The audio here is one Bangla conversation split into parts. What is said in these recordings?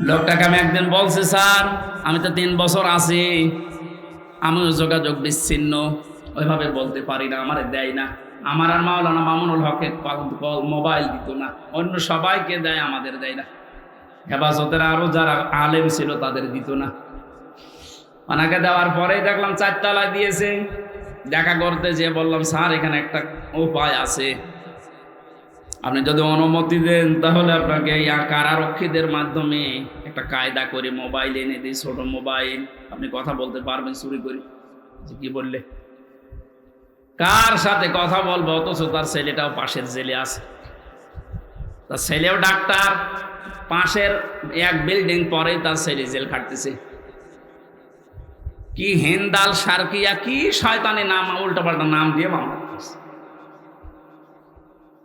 লোকটাকে আমি একদিন বলছি, স্যার, আমি তো তিন বছর আছি। আমিও যোগাযোগ বিচ্ছিন্ন। ওইভাবে বলতে পারি না, আমার দেয় না। আমার আর মাওলানা মামুনুল হকের মোবাইল দিত না। অন্য সবাইকে দেয়, আমাদের দেয় না। হেফাজতের আরও যারা আলেম ছিল, তাদের দিত না। ওনাকে দেওয়ার পরেই দেখলাম চারতলা দিয়েছে। দেখা করতে যে বললাম, স্যার, এখানে একটা উপায় আছে। আপনি যদি অনুমতি দেন, তাহলে আপনাকে এই কারারক্ষীদের মাধ্যমে একটা কায়দা করে মোবাইল এনে দিই, ছোট মোবাইল। আপনি কথা বলতে পারবেন, চুরি করি। যে কি বললে? কার সাথে কথা বলব? অথচ তার ছেলেটাও পাশের জেলে আছে। তার ছেলেও ডাক্তার। পাশের এক বিল্ডিং পরেই তার ছেলে জেল খাটতেছে। কি হিন্দাল সার্কিয়া, কি শয়তানি নাম, উল্টোপাল্টা নাম দিয়ে মামলা করতেছে।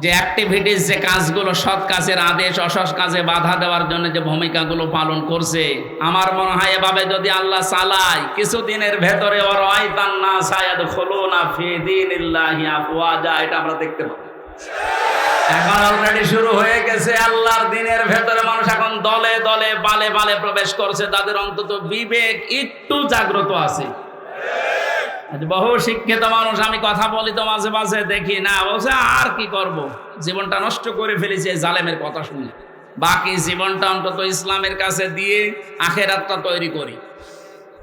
যে অ্যাক্টিভিটিস যে কাজগুলো, সৎ কাজের আদেশ, অসৎ কাজে বাধা দেওয়ার জন্য যে ভূমিকাগুলো পালন করছে, আমার মনে হয় এভাবে যদি আল্লাহ চালায়, কিছুদিনের ভেতরে ওর আয়তান না সায়াদ খোলো না ফিদিন আফওয়াজা, এটা আমরা দেখতে পাবো। এখন অলরেডি শুরু হয়ে গেছে আল্লাহর দিনের ভেতরে মানুষ এখন দলে দলে, বালে বালে প্রবেশ করছে, তাদের অন্তত বিবেক একটু জাগ্রত আছে। বহু শিক্ষিত মানুষ, আমি কথা বলি তো মাঝে মাঝে, দেখি না, বলছে, আর কি করব? জীবনটা নষ্ট করে ফেলেছি জালেমের কথা শুনে। বাকি জীবনটা অন্তত ইসলামের কাছে দিয়ে আখেরাতটা তৈরি করি।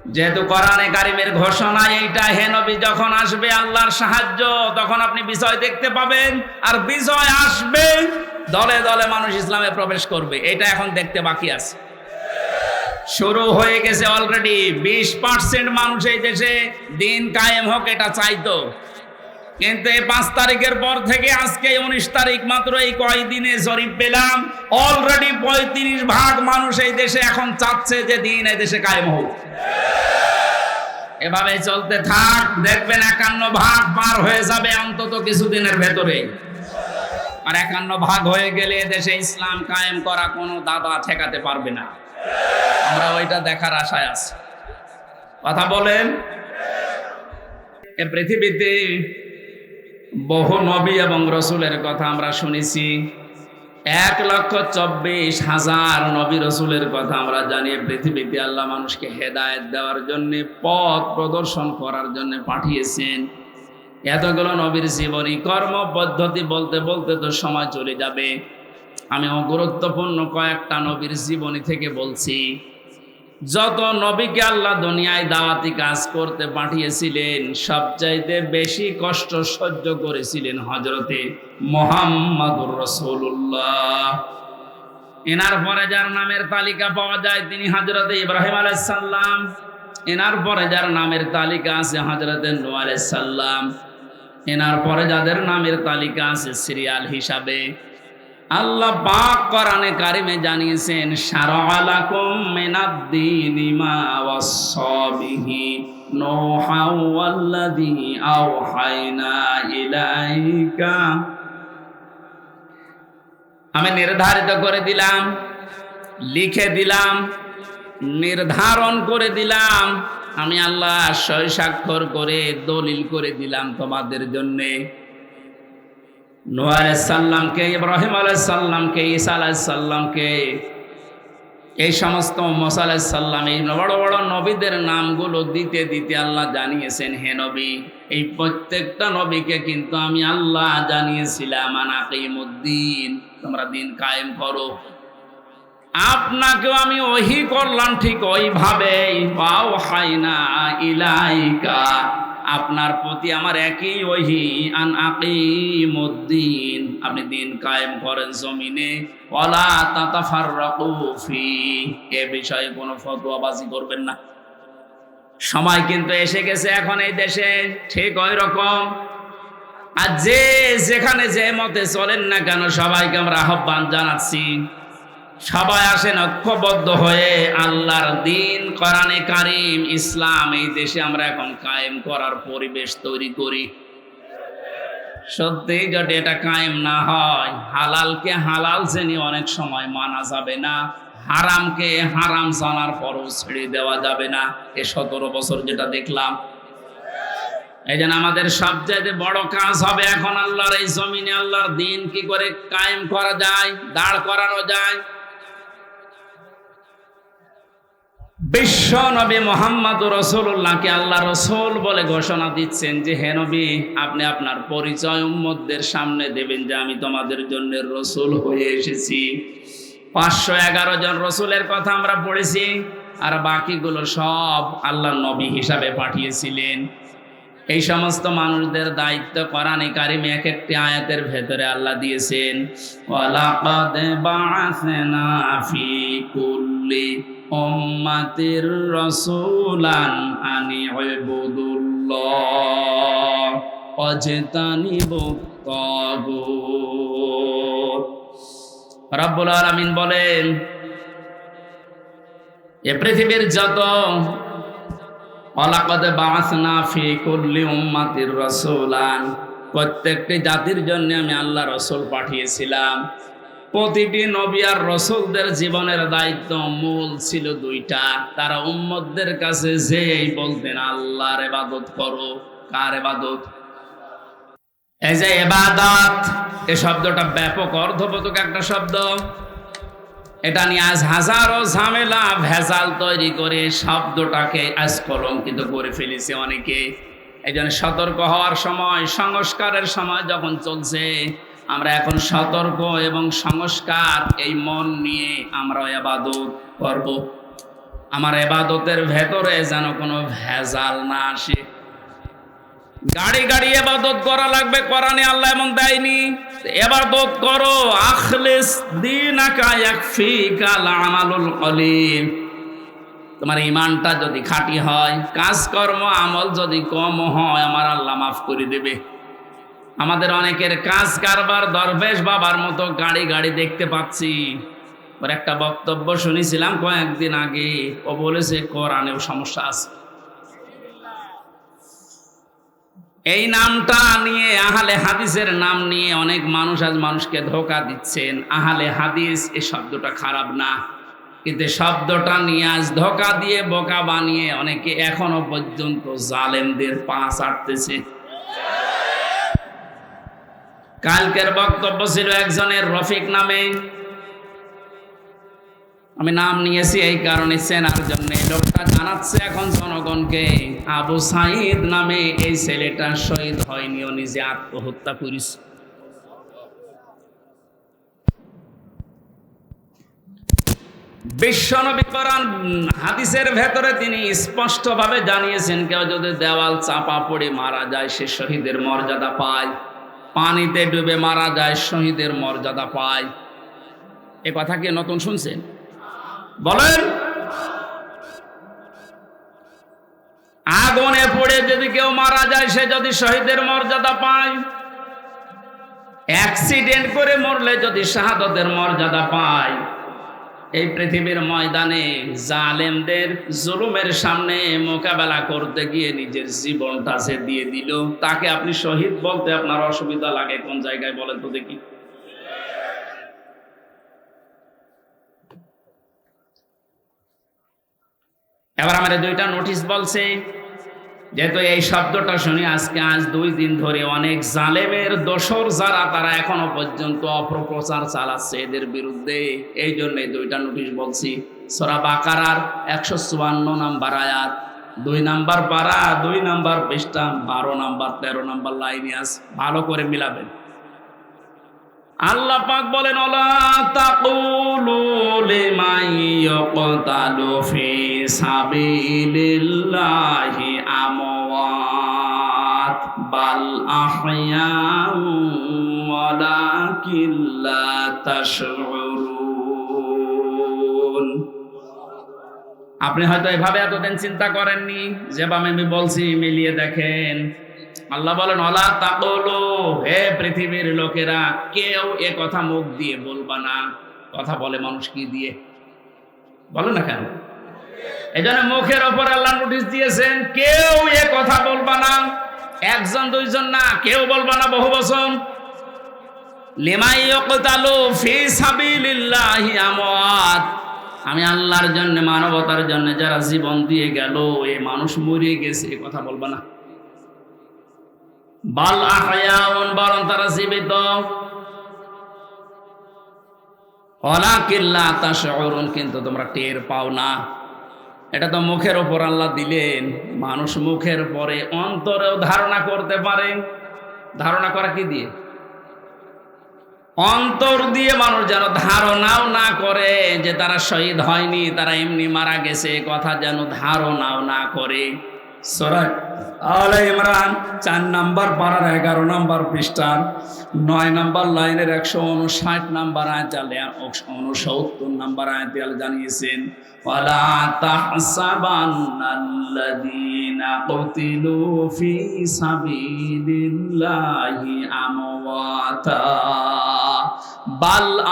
যেহেতু কোরআনে কারিমের ঘোষণা এইটা, হে নবী, যখন আসবে আল্লাহর সাহায্য, তখন আপনি বিজয় দেখতে পাবেন, আর বিজয় আসবে, দলে দলে মানুষ ইসলামে প্রবেশ করবে। এটা এখন দেখতে বাকি আছে। শুরু হয়ে গেছে অলরেডি বিশ পার্সেন্ট মানুষ এই দেশে দিন কায়েম হোক, এটা চাইতো। কিন্তু এই পাঁচ তারিখের পর থেকে আজকে উনিশ তারিখ মাত্র এই কয়দিনে জরিপ পেলাম। অলরেডি পঁয়ত্রিশ ভাগ মানুষ এই দেশে এখন চাচ্ছে যে দিন এই দেশে কায়েম হোক। এভাবে চলতে থাক, দেখবেন একান্ন ভাগ পার হয়ে যাবে অন্তত কিছুদিনের ভেতরে। আর একান্ন ভাগ হয়ে গেলে দেশে ইসলাম কায়েম করা কোনো দাদা ঠেকাতে পারবে না। আমরা ওইটা দেখার আশায় আছি। কথা বলেন। এ পৃথিবীতে বহু নবী এবং রসুলের কথা আমরা শুনেছি। এক লক্ষ চব্বিশ হাজার নবী রসুলের কথা আমরা জানি। পৃথিবীতে আল্লাহ মানুষকে হেদায়েত দেওয়ার জন্য, পথ প্রদর্শন করার জন্য পাঠিয়েছেন। এতগুলো নবীর জীবনী কর্ম পদ্ধতি বলতে বলতে তো সময় চলে যাবে। আমি গুরুত্বপূর্ণ কয়েকটা নবীর জীবনী থেকে বলছি। যত নবীকে আল্লাহ দুনিয়ায় দাওয়াতি কাজ করতে পাঠিয়েছিলেন, সবচাইতে বেশি কষ্ট সহ্য করেছিলেন হজরতে মোহাম্মদুর রসুল্লাহ এনার পরে যার নামের তালিকা পাওয়া যায় তিনি হজরতে ইব্রাহিম আলাইসাল্লাম এনার পরে যার নামের তালিকা আছে হজরতে নু আলাইসাল্লাম এনার পরে যাদের নামের তালিকা আছে সিরিয়াল হিসাবে আল্লাহ পাক কোরআনে কারিমে জানিয়েছেন শারাআলাকুম ওয়াসাবিহি নূহা ওয়াল্লাযী ইলাইকা। আমি নির্ধারিত করে দিলাম, লিখে দিলাম, নির্ধারণ করে দিলাম। আমি আল্লাহ সই স্বাক্ষর করে, দলিল করে দিলাম তোমাদের জন্যে। নোয়া সাল্লামকে ইব্রাহিম আলাইসাল্লামকে ঈসা আলাইসাল্লামকে এই সমস্ত মোসা এই বড় বড় নবীদের নামগুলো দিতে দিতে আল্লাহ জানিয়েছেন, হে নবী, এই প্রত্যেকটা নবীকে কিন্তু আমি আল্লাহ জানিয়েছিলাম আনাকিমুদ্দিন তোমরা দিন কায়েম করো। আপনাকেও আমি ওহি করলাম ঠিক হাইনা ইলাইকা। আপনার প্রতি আমার একই ওহি, আন আকিমুদ্দিন। আপনি দিন কায়েম করেন জমিনে, ওয়ালা তাতাফাররাকু ফি। এ বিষয়ে কোনো ফতোয়াবাজি করবেন না। সময় কিন্তু এসে গেছে এখন এই দেশে, ঠিক ওই রকম। আর যে যেখানে যে মতে চলেন না কেন, সবাইকে আমরা আহ্বান জানাচ্ছি। সবাই আসেন ঐক্যবদ্ধ হয়ে আল্লাহর দিন, কোরআনে কারিম, ইসলাম, এই দেশে আমরা এখন কায়েম করার পরিবেশ তৈরি করি। সত্যি যদি এটা কায়েম না হয়, হালালকে হালাল জেনে অনেক সময় মানা যাবে না, হারামকে হারাম জানার পরও ছেড়ে দেওয়া যাবে না। এ সতেরো বছর যেটা দেখলাম। এই জন্য আমাদের সবচেয়ে বড় কাজ হবে এখন আল্লাহর এই জমিনে আল্লাহর দিন কি করে কায়েম করা যায়, দাঁড় করানো যায়। বিশ্ব নবী মোহাম্মদ রসুল্লাহকে আল্লাহ রসুল বলে ঘোষণা দিচ্ছেন যে, হে নবী, আপনি আপনার পরিচয় উম্মতদের সামনে দেবেন যে আমি তোমাদের জন্য রসুল হয়ে এসেছি। পাঁচশো এগারো জন রসুলের কথা আমরা পড়েছি আর বাকিগুলো সব আল্লাহ নবী হিসাবে পাঠিয়েছিলেন। এই সমস্ত মানুষদের দায়িত্ব কোরআনে কারিম এক একটি আয়াতের ভেতরে আল্লাহ দিয়েছেন, ওয়ালাকাদ উম্মাতির রাসূলান আনি ইবুদুল্লাহ ওয়াজতানিবুত তাগুত। রব্বুল আলামিন বলেন, এ পৃথিবীর যত অলাকদ বাসনা ফি কুল্লি উম্মাতির রসুলান, প্রত্যেকটি জাতির জন্য আমি আল্লাহ রসুল পাঠিয়েছিলাম। প্রতিটি নবী আর রসুলদের জীবনের দায়িত্ব মূল ছিল দুইটা। তারা উম্মতদের কাছে যেই বলতেন, আল্লাহর এবাদত করো। কার এবাদত এই যে এবাদত এ শব্দটা ব্যাপক অর্থবোধক একটা শব্দ। এটা নিয়ে আজ হাজারো ঝামেলা ভেজাল তৈরি করে শব্দটাকে আজ কলঙ্কিত করে ফেলেছে অনেকে। এই সতর্ক হওয়ার সময়, সংস্কারের সময় যখন চলছে আমরা এখন সতর্ক এবং সংস্কার এই মন নিয়ে আমরা এবাদত করব। আমার এবাদতের ভেতরে যেন কোনো ভেজাল না আসে। গাড়ি গাড়ি এবাদত করা লাগবে, কোরআনে আল্লাহ এমন দেয়নি। এবাদত করো, আখলিস দিনাকা ইয়াকফিকা আমালুল কলিম। তোমার ইমানটা যদি খাঁটি হয়, কাজকর্ম, আমল যদি কম হয়, আমার আল্লাহ মাফ করে দেবে। আমাদের অনেকের কাজ কারবার, দরবেশ বাবার মতো গাড়ি গাড়ি দেখতে পাচ্ছি। ওর একটা বক্তব্য শুনেছিলাম কয়েকদিন আগে। ও বলেছে, কোরআনেও সমস্যা আছে। এই নামটা নিয়ে, আহালে হাদিসের নাম নিয়ে অনেক মানুষ আজ মানুষকে ধোকা দিচ্ছেন। আহালে হাদিস এই শব্দটা খারাপ না। কিন্তু শব্দটা নিয়ে আজ ধোকা দিয়ে, বোকা বানিয়ে অনেকে এখনও পর্যন্ত জালেমদের পা চাটতেছে কালকের বক্তব্য ছিল একজনের রফিক নামে। আমি নাম নিয়েছি এই কারণে চেনার জন্য। লোকটা জানাচ্ছে এখন জনগণকে, আবু সাইদ নামে এই ছেলেটা শহীদ হয়নি ও নিজে আত্মহত্যা করিস বিশ্বনবী হাদিসের ভেতরে তিনি স্পষ্টভাবে জানিয়েছেন, কেউ যদি দেওয়াল চাপা পড়ে মারা যায়, সে শহীদের মর্যাদা পায়। পানিতে ডুবে মারা যায়, শহীদের মর্যাদা পায়। এ কথা কে নতুন শুনছেন বলেন। আগুনে পড়ে যদি কেউ মারা যায়, সে যদি শহীদের মর্যাদা পায়। অ্যাক্সিডেন্ট করে মরলে যদি শাহাদতের মর্যাদা পায়। এই পৃথিবীর ময়দানে জালেমদের জুলুমের সামনে মোকাবেলা করতে গিয়ে নিজের জীবনটা সে দিয়ে দিল। তাকে আপনি শহীদ বলতে আপনার অসুবিধা লাগে, কোন জায়গায় বলেন তো দেখি। এবার আমাদের দুইটা নোটিশ বলছে যেহেতু এই শব্দটা শুনি আজকে আজ দুই দিন ধরে অনেক জালেমের দোষর যারা, তারা এখনও পর্যন্ত অপপ্রচার চালাচ্ছে এদের বিরুদ্ধে। এই জন্য দুইটা নোটিশ বলছি। সরা বাকারার একশো চুয়ান্ন নাম্বার আয়াত। দুই নাম্বার পাড়া দুই নাম্বার পৃষ্ঠা, বারো নাম্বার, তেরো নাম্বার লাইনে আস। ভালো করে মিলাবেন। আল্লাহ পাক বলেন, অলা তাকুলু লিমান ইয়াকতালু ফি সাবিলিল্লাহি আমওয়াত, বাল আহয়াউ ওয়ালাকিন লা তাশউরুন। আপনি হয়তো এভাবে এতদিন চিন্তা করেননি যেভাবে আমি বলছি, মিলিয়ে দেখেন আল্লাহ বলেন, অলা তাকলো, হে পৃথিবীর লোকেরা, কেউ এ কথা মুখ দিয়ে বলবা না। কথা বলে মানুষ কি দিয়ে? বলো না কেন? এই মুখের ওপর আল্লাহ নোটিশ দিয়েছেন, কেউ এ কথা বলবা না। একজন, দুইজন না, কেউ বলবা না বহু বছর লিমাই ইয়কতালু ফি সাবিলিল্লাহি আমওয়াত। আমি আল্লাহর জন্য, মানবতার জন্য যারা জীবন দিয়ে গেল, এ মানুষ মরে গেছে, এ কথা বলবা না। বাল আহয়াউন বরং তারা জীবিত। অলাকিল্লা তাশউরুন, কিন্তু তোমরা টের পাও না। এটা তো মুখের ওপর আল্লাহ দিলেন। মানুষ মুখের পরে অন্তরেও ধারণা করতে পারে। ধারণা করা কি দিয়ে? অন্তর দিয়ে মানুষ যেন ধারণাও না করে যে তারা শহীদ হয়নি, তারা এমনি মারা গেছে কথা যেন ধারণাও না করে। সরাই আলে ইমরান, চার নাম্বার পাড়ার এগারো নাম্বার পৃষ্ঠার নয় নাম্বার লাইনের একশো উনষাট নাম্বার আয়তালে উনসত্তর নাম্বার জানিয়েছেন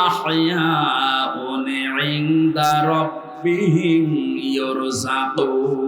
আহয়াউন ইনদা রাব্বিহিম ইউরযাকুন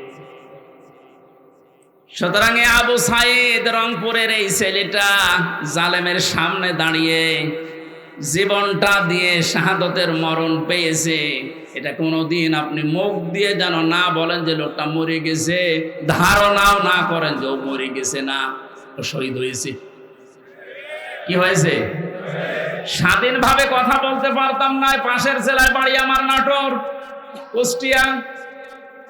সুতরাং আবু সাইদ রংপুরের এই ছেলেটা জালেমের সামনে দাঁড়িয়ে জীবনটা দিয়ে শাহাদতের মরণ পেয়েছে। এটা কোনোদিন আপনি মুখ দিয়ে যেন না বলেন যে লোকটা মরে গেছে। ধারণাও না করেন যে ও মরে গেছে না। ও শহীদ হয়েছে। কি হয়েছে? স্বাধীনভাবে কথা বলতে পারতাম না পাশের জেলায় বাড়ি আমার নাটোর, কুষ্টিয়া।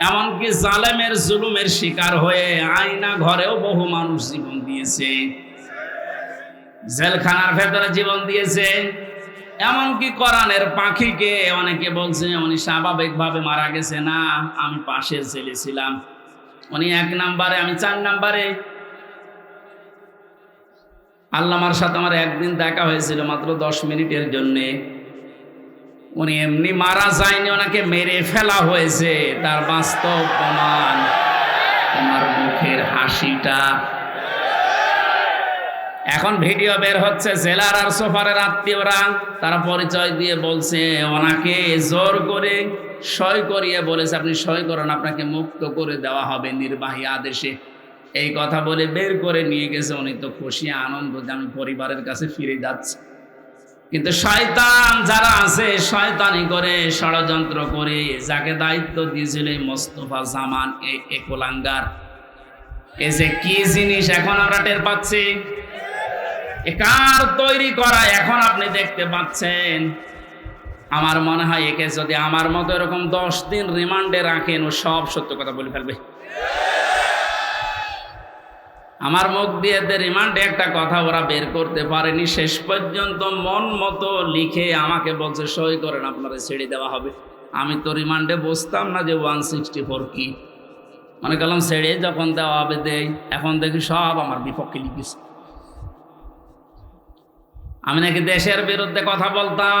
এমনকি জালেমের জুলুমের শিকার হয়ে আয়না ঘরেও বহু মানুষ জীবন দিয়েছে। জেলখানার ভেতরে জীবন দিয়েছে। এমনকি কোরআনের পাখিকে অনেকে বলছে, উনি স্বাভাবিকভাবে মারা গেছে। না, আমি পাশের ছেলে ছিলাম। উনি এক নাম্বারে, আমি চার নাম্বারে। আল্লামার সাথে আমার একদিন দেখা হয়েছিল মাত্র দশ মিনিটের জন্যে। উনি এমনি মারা যায়নি, ওনাকে মেরে ফেলা হয়েছে। তার বাস্তব প্রমাণ, তোমার মুখের হাসিটা। এখন ভিডিও বের হচ্ছে জেলার আর সোফারের আত্মীয়রা, তারা পরিচয় দিয়ে বলছে, ওনাকে জোর করে সই করিয়ে বলেছে, আপনি সই করেন, আপনাকে মুক্ত করে দেওয়া হবে নির্বাহী আদেশে। এই কথা বলে বের করে নিয়ে গেছে। উনি তো খুশি, আনন্দ যে আমি পরিবারের কাছে ফিরে যাচ্ছি। কিন্তু শয়তান যারা আছে, শয়তানি করে ষড়যন্ত্র করে, যাকে দায়িত্ব দিয়েছিল এই মোস্তফা জামান এই একলাঙ্গার। এই যে কি জিনিস এখন আমরা টের পাচ্ছি? এ কার তৈরি করা এখন আপনি দেখতে পাচ্ছেন? আমার মনে হয় একে যদি আমার মতো এরকম দশ দিন রিমান্ডে রাখেন, ও সব সত্য কথা বলে ফেলবে। আমার মুখ দিয়ে এদের রিমান্ডে একটা কথা ওরা বের করতে পারেনি, শেষ পর্যন্ত মন মতো লিখে আমাকে বলছে, সই করেন, আপনারা ছেড়ে দেওয়া হবে। আমি তো রিমান্ডে বসতাম না যে ওয়ান সিক্সটি ফোর কি। মনে করলাম ছেড়ে যখন দেওয়া হবে দেয় এখন দেখি সব আমার বিপক্ষে লিখেছে। আমি নাকি দেশের বিরুদ্ধে কথা বলতাম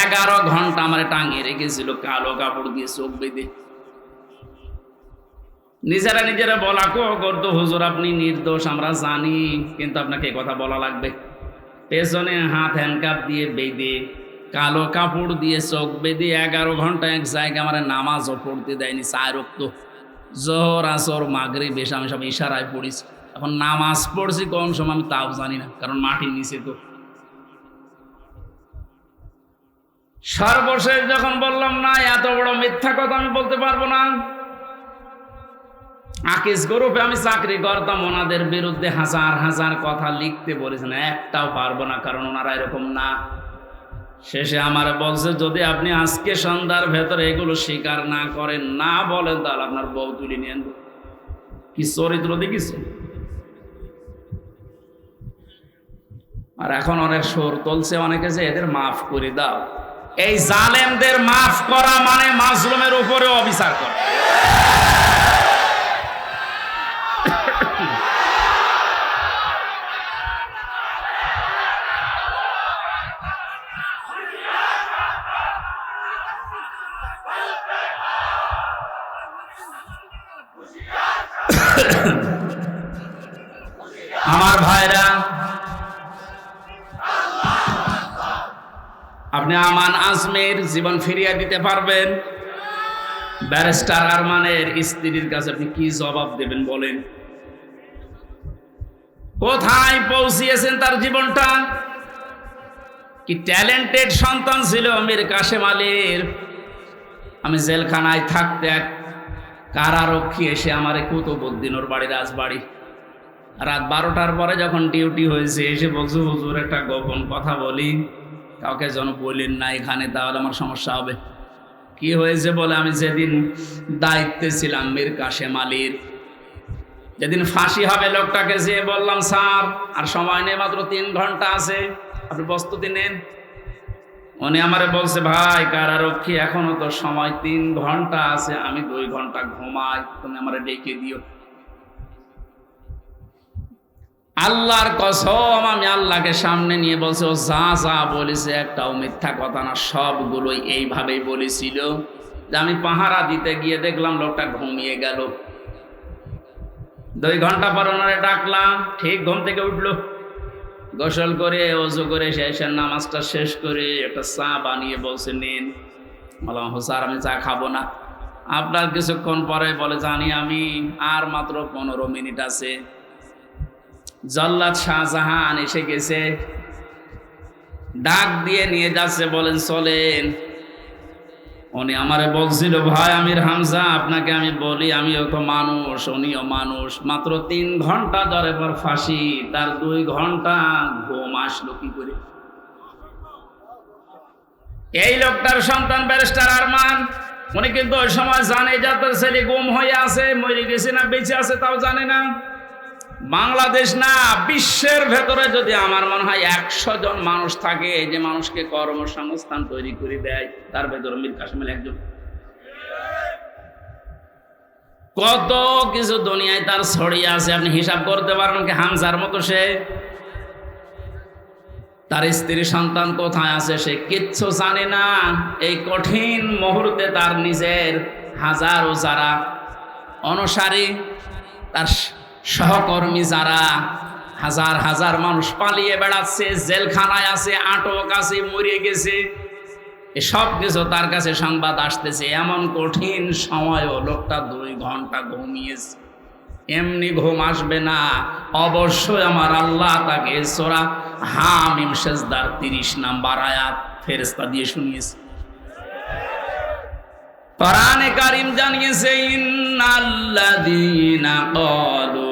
এগারো ঘণ্টা আমার টাঙিয়ে রেখেছিল, কালো কাপড় দিয়ে চোখ বেঁধে। নিজেরা নিজেরা বলা, কো করতো হুজুর, আপনি নির্দোষ, আমরা জানি, কিন্তু আপনাকে কথা বলা লাগবে। পেছনে হাত হ্যান্ডকাপ দিয়ে বেঁধে, কালো কাপড় দিয়ে চোখ বেঁধে এগারো ঘণ্টা এক জায়গায় আমার নামাজও পড়তে দেয়নি চায় রক্ত। জোহর, আসর মাগরে বেশ আমি সব ইশারায় পড়েছি। এখন নামাজ পড়ছি কোন সময় আমি তাও জানি না, কারণ মাটির নিচে তো। সর্বশেষ যখন বললাম, না, এত বড় মিথ্যা কথা আমি বলতে পারব না। আকিস গ্রুপে আমি চাকরি করতাম, ওনাদের বিরুদ্ধে হাজার হাজার কথা লিখতে বলেছেন, একটাও পারব না, কারণ ওনারা এরকম না। শেষে আমার বলছে যদি আপনি আজকে সন্ধ্যার ভেতরে এগুলো স্বীকার না করেন, না বলেন, তাহলে আপনার বউ তুলি নিয়ে কি চরিত্র দেখিস আর এখন অনেক সুর তুলছে, অনেকে যে এদের মাফ করে দাও। এই জালেমদের মাফ করা মানে মাজলুমের উপরে অবিচার করা। আমার ভাইরা আপনি আমান আজমের জীবন ফিরিয়ে দিতে পারবেন। ব্যারিস্টার আরমানের স্ত্রীর কাছে আপনি কি জবাব দেবেন বলেন? কোথায় পৌঁছিয়েছেন তার জীবনটা? কি ট্যালেন্টেড সন্তান ছিল মীর কাশেম আলীর? আমি জেলখানায় থাকতে এক কারারক্ষী এসে আমার কুতুবুদ্দিন ওর বাড়ি রাজবাড়ি। রাত বারোটার পরে যখন ডিউটি হয়েছে, এসে বলছে, হুজুর, একটা গোপন কথা বলি। কাউকে যেন বললেন না, এখানে তাহলে আমার সমস্যা হবে। কি হয়েছে বলে আমি যেদিন দায়িত্বে ছিলাম মীর কাশেম আলীর, যেদিন ফাঁসি হবে লোকটাকে, যে বললাম, স্যার, আর সময় নেই, মাত্র তিন ঘণ্টা আছে, আপনি প্রস্তুতি নেন। উনি আমারে বলছে, ভাই, কারারক্ষী, এখনও তো সময় তিন ঘণ্টা আছে, আমি দুই ঘণ্টা ঘুমাই, তুমি আমারে ডেকে দিও। আল্লাহর কসম, আমি আল্লাহকে সামনে নিয়ে বলছে, ও যা যা বলেছে, একটাও মিথ্যা কথা না, সবগুলোই এইভাবেই বলেছিল। যে আমি পাহারা দিতে গিয়ে দেখলাম, লোকটা ঘুমিয়ে গেল। দুই ঘণ্টা পর ওনারে ডাকলাম, ঠিক ঘুম থেকে উঠল। গোসল করে, অজু করে, শেষের নামাজটা শেষ করে একটা চা বানিয়ে বলছে, নিন। বললাম স্যার, আমি চা খাব না। আপনার কিছুক্ষণ পরে বলে, জানি আমি, আর মাত্র পনেরো মিনিট আছে। জল্লাদ শাহজাহান এসে গেছে। ডাক দিয়ে নিয়ে যাচ্ছে, বলেন, চলেন। উনি আমারে বলছিল, ভাই, আমির হামজা, আপনাকে আমি বলি, আমিও তো মানুষ, উনিও মানুষ। মাত্র তিন ঘণ্টা ধরে পর ফাঁসি, তার দুই ঘণ্টা ঘুম আসলো কি করে? এই লোকটার সন্তান ব্যারিস্টার আরমান, উনি কিন্তু ওই সময় জানে যে তার ছেলে গুম হয়ে আছে, মরে গেছে না বেঁচে আছে তাও জানে না। বাংলাদেশ না, বিশ্বের ভেতরে যদি আমার মনে হয় একশো জন মানুষ থাকে যে মানুষকে কর্মসংস্থান তৈরি করে দেয়, তার ভেতরে মীর কাশ্মীর একজন। কত কিছু দুনিয়ায় তার ছড়িয়ে আছে, আপনি হিসাব করতে পারেন কি হামজার মতো সে? তার স্ত্রী সন্তান কোথায় আছে সে কিচ্ছু জানে না। এই কঠিন মুহূর্তে তার নিজের হাজারো যারা অনুসারী, তার সহকর্মী যারা হাজার হাজার মানুষ পালিয়ে বেড়াচ্ছে, জেলখানায় আছে, আটক আছে, মরে গেছে, এসব কিছু তার কাছে সংবাদ আসতেছে। এমন কঠিন সময়ও লোকটা দুই ঘণ্টা ঘুমিয়েছে। এমনি ঘুম আসবে না। অবশ্যই আমার আল্লাহ তাকে সোরা হামিম সেজদার তিরিশ নাম্বার আয়াত ফেরেস্তা দিয়ে শুনিয়েছে। কোরআনে কারিম জানিয়েছে, ইন্নাল্লাযীনা ক্বালু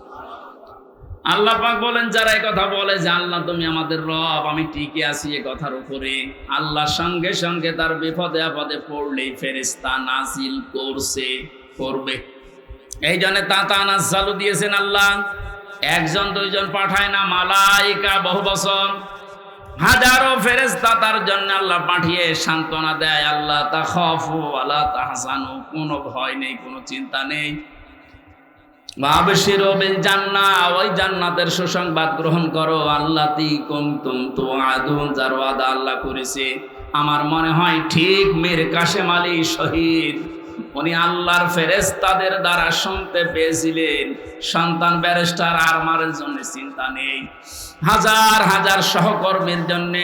আল্লাহ পাক বলেন, যারা এই কথা বলে যে, আল্লাহ, তুমি আমাদের রব, আমি টিকে আছি এ কথার উপরে। আল্লাহর সঙ্গে সঙ্গে তার বিপদে আপদে পড়লেই ফেরেস্তা নাজিল করছে, করবে। এই জন্য তা তাতা নাজালু দিয়েছেন আল্লাহ, একজন, দুইজন পাঠায় না, মালাইকা বহু বছর। হাজারো ফেরেস্তা তার জন্য আল্লাহ পাঠিয়ে সান্ত্বনা দেয়, আল্লাহ, তা খফু, আল্লাহ তাহসানু কোনো ভয় নেই, কোনো চিন্তা নেই। আমার মনে হয় ঠিক মীর কাশেম আলী শহীদ, উনি আল্লাহর ফেরেশতাদের দ্বারা শুনতে পেয়েছিলেন। সন্তান ব্যারিস্টার আরমারের জন্য চিন্তা নেই। হাজার হাজার সহকর্মীর জন্য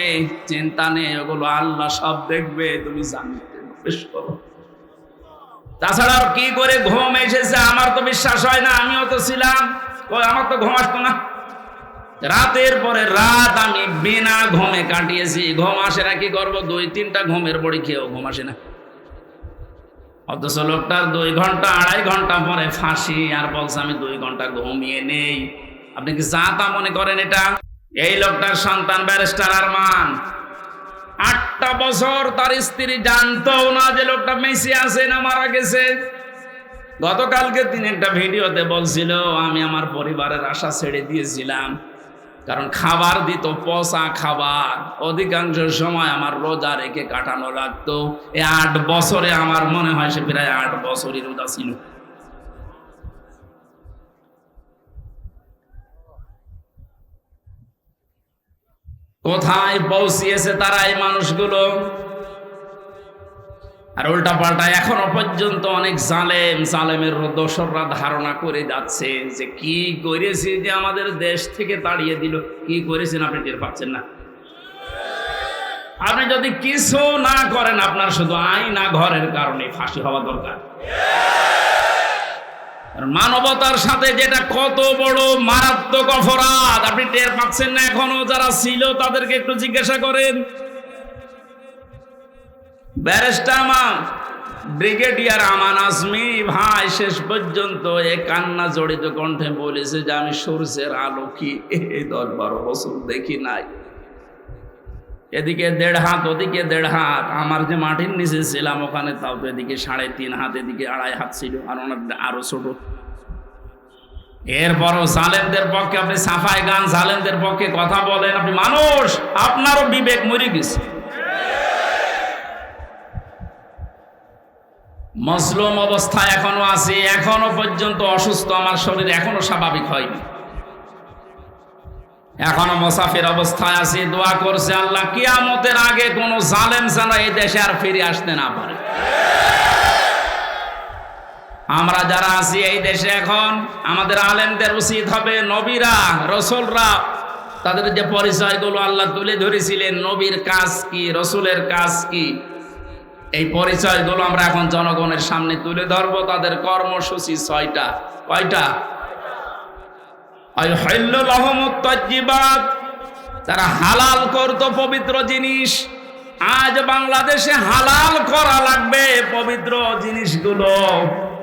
চিন্তা নেই। ওগুলো আল্লাহ সব দেখবে, তুমি জানতে বেশ করো। তাছাড়া কি করে ঘুম এসেছে? আমার তো বিশ্বাস হয় না, আমিও তো ছিলাম। আমার তো ঘুম আসতো না। রাতের পরে রাত আমি বিনা ঘুমে কাটিয়েছি। ঘুম আসে না, কি করব? দুই, তিনটা ঘুমের পরে খেয়েও ঘুম আসে না। অথচ লোকটার দুই ঘণ্টা, আড়াই ঘণ্টা পরে ফাঁসি আর বলছে আমি দুই ঘণ্টা ঘুমিয়ে নেই। আপনি কি যা তা মনে করেন এটা? এই লোকটার সন্তান ব্যারিস্টার আরমান। আটটা বছর তার স্ত্রী জানতো না যে লোকটা মেসি আছে না মারা গেছে। গতকালকে তিনি একটা ভিডিওতে বলছিল, আমি আমার পরিবারের আশা ছেড়ে দিয়েছিলাম। কারণ খাবার দিত, পচা খাবার। অধিকাংশ সময় আমার রোজা রেখে কাটানো লাগতো। এই আট বছরে আমার মনে হয় সে প্রায় আট বছরই রোজা ছিল। কোথায় পৌঁছিয়েছে তারা এই মানুষগুলো? আর উল্টা পাল্টা এখনও পর্যন্ত অনেক জালেম, জালেমের দোসররা ধারণা করে যাচ্ছে যে কি করেছি যে আমাদের দেশ থেকে তাড়িয়ে দিল। কি করেছেন আপনি টের পাচ্ছেন না? আপনি যদি কিছু না করেন, আপনার শুধু আইনা ঘরের কারণে ফাঁসি হওয়া দরকার। মানবতার সাথে যেটা কত বড় মারাত্মক অপরাধ, আপনি টের পাচ্ছেন না এখনও, যারা ছিল তাদেরকে একটু জিজ্ঞাসা করেন। ব্যারিস্টার ব্রিগেডিয়ার আমান আজমি ভাই শেষ পর্যন্ত এ কান্না জড়িত কণ্ঠে বলেছে যে, আমি সূর্যের আলো কি এই দশ বারো বছর দেখি নাই? এদিকে দেড় হাত, ওদিকে দেড় হাত। আমার যে মাটির নিচে ছিলাম, ওখানে তাও তো এদিকে সাড়ে তিন হাত, এদিকে আড়াই হাত ছিল, আর ওনার আরও ছোট। এরপরও জালেমদের পক্ষে আপনি সাফাই গান, জালেমদের পক্ষে কথা বলেন, আপনি মানুষ, আপনারও বিবেক মরে গেছে। মজলুম অবস্থায় এখনও আছি, এখনও পর্যন্ত অসুস্থ, আমার শরীর এখনও স্বাভাবিক হয়নি। এখনও মোসাফির অবস্থায় আছি, দোয়া করছে আল্লাহ, কিয়ামতের আগে কোন জালেম যেন এই দেশে আর ফিরে আসতে না পারে। আমরা যারা আছি এই দেশে এখন, আমাদের আলেমদের উচিত হবে নবীরা, রসুলরা, তাদের যে পরিচয়গুলো আল্লাহ তুলে ধরেছিলেন, নবীর কাজ কি, রসুলের কাজ কি, এই পরিচয়গুলো আমরা এখন জনগণের সামনে তুলে ধরবো, তাদের কর্মসূচি ছয়টা, কয়টা? তারা হালাল করত পবিত্র জিনিস। আজ বাংলাদেশে হালাল করা লাগবে পবিত্র জিনিসগুলো।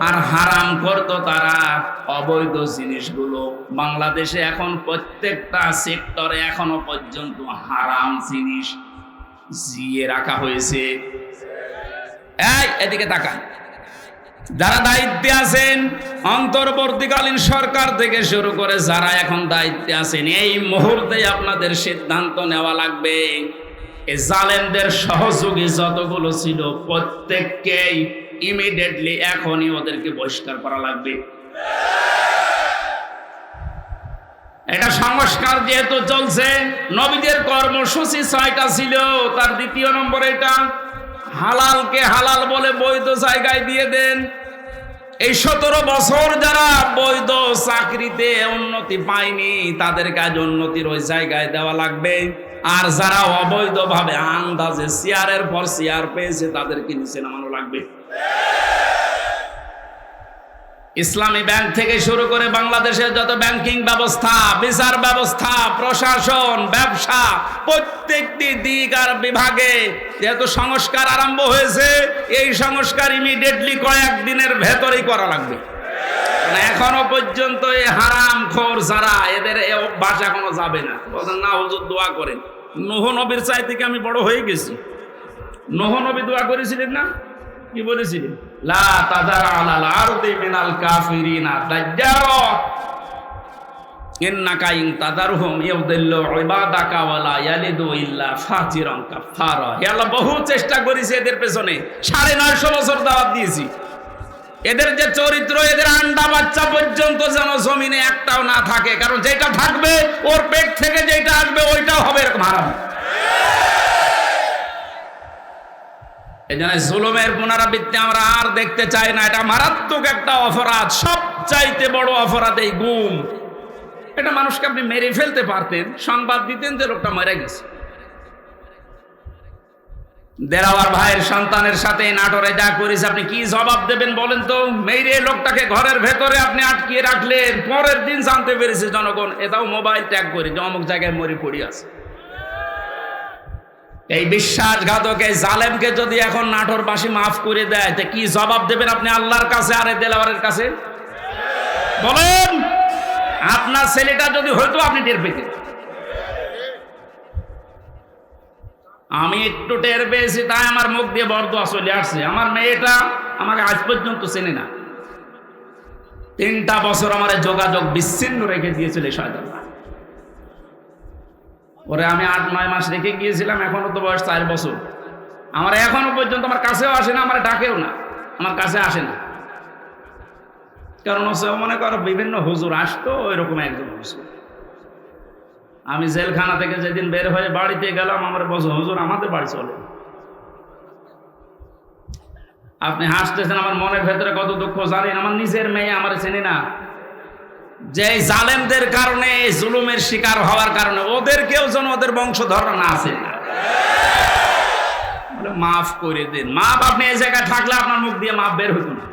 আর হারাম করত তারা অবৈধ জিনিসগুলো। বাংলাদেশে এখন প্রত্যেকটা সেক্টরে এখনও পর্যন্ত হারাম জিনিস। জিয়ে রাখা হয়েছে। এই, এদিকে তাকান। যারা দায়িত্বে আছেন, অন্তর্বর্তীকালীন সরকার থেকে শুরু করে যারা এখন দায়িত্বে আছেন, এই মুহূর্তে আপনাদের সিদ্ধান্ত নেওয়া লাগবে। এই জালেমদের সহযোগী যতগুলো ছিল, প্রত্যেককেই ইমিডিয়েটলি এখনই ওদেরকে বহিষ্কার করা লাগবে। এটা সংস্কার যেহেতু চলছে, নবীদের কর্মসূচি ছয়টা ছিল, তার দ্বিতীয় নম্বর এটা হালালকে হালাল বলে বৈধ জায়গায় দিয়ে দেন। এই সতেরো বছর যারা বৈধ চাকরিতে উন্নতি পায়নি, তাদের কাজ উন্নতির ওই জায়গায় দেওয়া লাগবে। আর যারা অবৈধভাবে আন্দাজে চেয়ারের পর চেয়ার পেয়েছে, তাদেরকে নিচে নামানো লাগবে। ইসলামী ব্যাংক থেকে শুরু করে বাংলাদেশের যত ব্যাংকিং ব্যবস্থা, বিচার ব্যবস্থা, প্রশাসন, ব্যবসা, প্রত্যেকটি দিক আর বিভাগে যেহেতু সংস্কার আরম্ভ হয়েছে, এই সংস্কার ইমিডিয়েটলি কয়েক দিনের ভেতরেই করা লাগবে। মানে এখনও পর্যন্ত এই হারাম খোর যারা, এদের এ অভ্যাস এখনও যাবে না। বলছেন না, হুজুর, দোয়া করেন। নোহ নবীর চাই থেকে আমি বড় হয়ে গেছি। নোহ নবী দোয়া করেছিলেন না? কি বলেছিলেন লা আলাল মিনাল কাফিরিনা ইন্নাকা ইন তাদারহুম ইবাদাকা ওয়ালা ইয়ালিদু ইল্লা কাফারা হে আল্লাহ, বহু চেষ্টা করেছি এদের পেছনে। সাড়ে নয়শো বছর দাওয়াত দিয়েছি। এদের যে চরিত্র, এদের আন্ডা বাচ্চা পর্যন্ত যেন জমিনে একটাও না থাকে। কারণ যেটা থাকবে, ওর পেট থেকে যেটা আসবে, ওইটাও হবে এরকম হারাম। এই জন্য জুলুমের পুনরাবৃত্তি আমরা আর দেখতে চাই না। এটা মারাত্মক একটা অপরাধ, সবচাইতে বড় অপরাধ এই গুম। এটা মানুষকে আপনি মেরে ফেলতে পারতেন, সংবাদ দিতেন যে লোকটা মরে গেছে। দেরাওয়ার ভাইয়ের সন্তানের সাথে নাটোরে যা করেছে, আপনি কি জবাব দেবেন বলেন তো? মেরে লোকটাকে ঘরের ভেতরে আপনি আটকিয়ে রাখলেন, পরের দিন জানতে পেরেছে জনগণ, এটাও মোবাইল ট্যাগ করে যে অমুক জায়গায় মরে পড়ি আছে। এই বিশ্বাসঘাতক, জালেমকে যদি এখন নাটোরবাসী মাফ করে দেয়, তো কি জবাব দেবেন আপনি আল্লাহর কাছে আর এই দেলাওয়ারের কাছে? বলেন, আপনার ছেলেটা যদি হয়তো আপনি টের পেতেন। আমি একটু টের পেয়েছি, তাই আমার মুখ দিয়ে বরদোয়া চলে আসছে। আমার মেয়েটা আমাকে আজ পর্যন্ত চেনে না। তিনটা বছর আমার যোগাযোগ বিচ্ছিন্ন রেখে দিয়েছিল শয়তান ওরে আমি আট, নয় মাস রেখে গিয়েছিলাম, এখনও তো বয়স চার বছর। আমার এখনও পর্যন্ত আমার কাছেও আসে না, আমার ডাকেও না, আমার কাছে আসে না। কারণ হচ্ছে মনে করো বিভিন্ন হুজুর আসতো ওই রকম একজন হুজুর। আমি জেলখানা থেকে যেদিন বের হয়ে বাড়িতে গেলাম, আমার বছর হুজুর আমাদের বাড়ি চলে। আপনি হাসতেছেন, আমার মনের ভেতরে কত দুঃখ, জানেন, আমার নিজের মেয়ে আমার চেনে না। যে জালেমদের কারণে জুলুমের শিকার হওয়ার কারণে ওদের কেউ যেন ওদের বংশধর না আছে। বলে, মাফ করে দিন। মাপ আপনি এই জায়গায় থাকলে আপনার মুখ দিয়ে মাপ বের হতো না।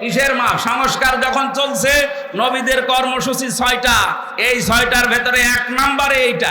কিসের মাপ? সংস্কার যখন চলছে নবীদের কর্মসূচি ছয়টা। এই ছয়টার ভেতরে এক নাম্বারে এইটা।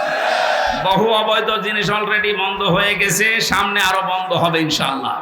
বহু অবৈধ জিনিস অলরেডি বন্ধ হয়ে গেছে সামনে আরও বন্ধ হবে ইনশাল্লাহ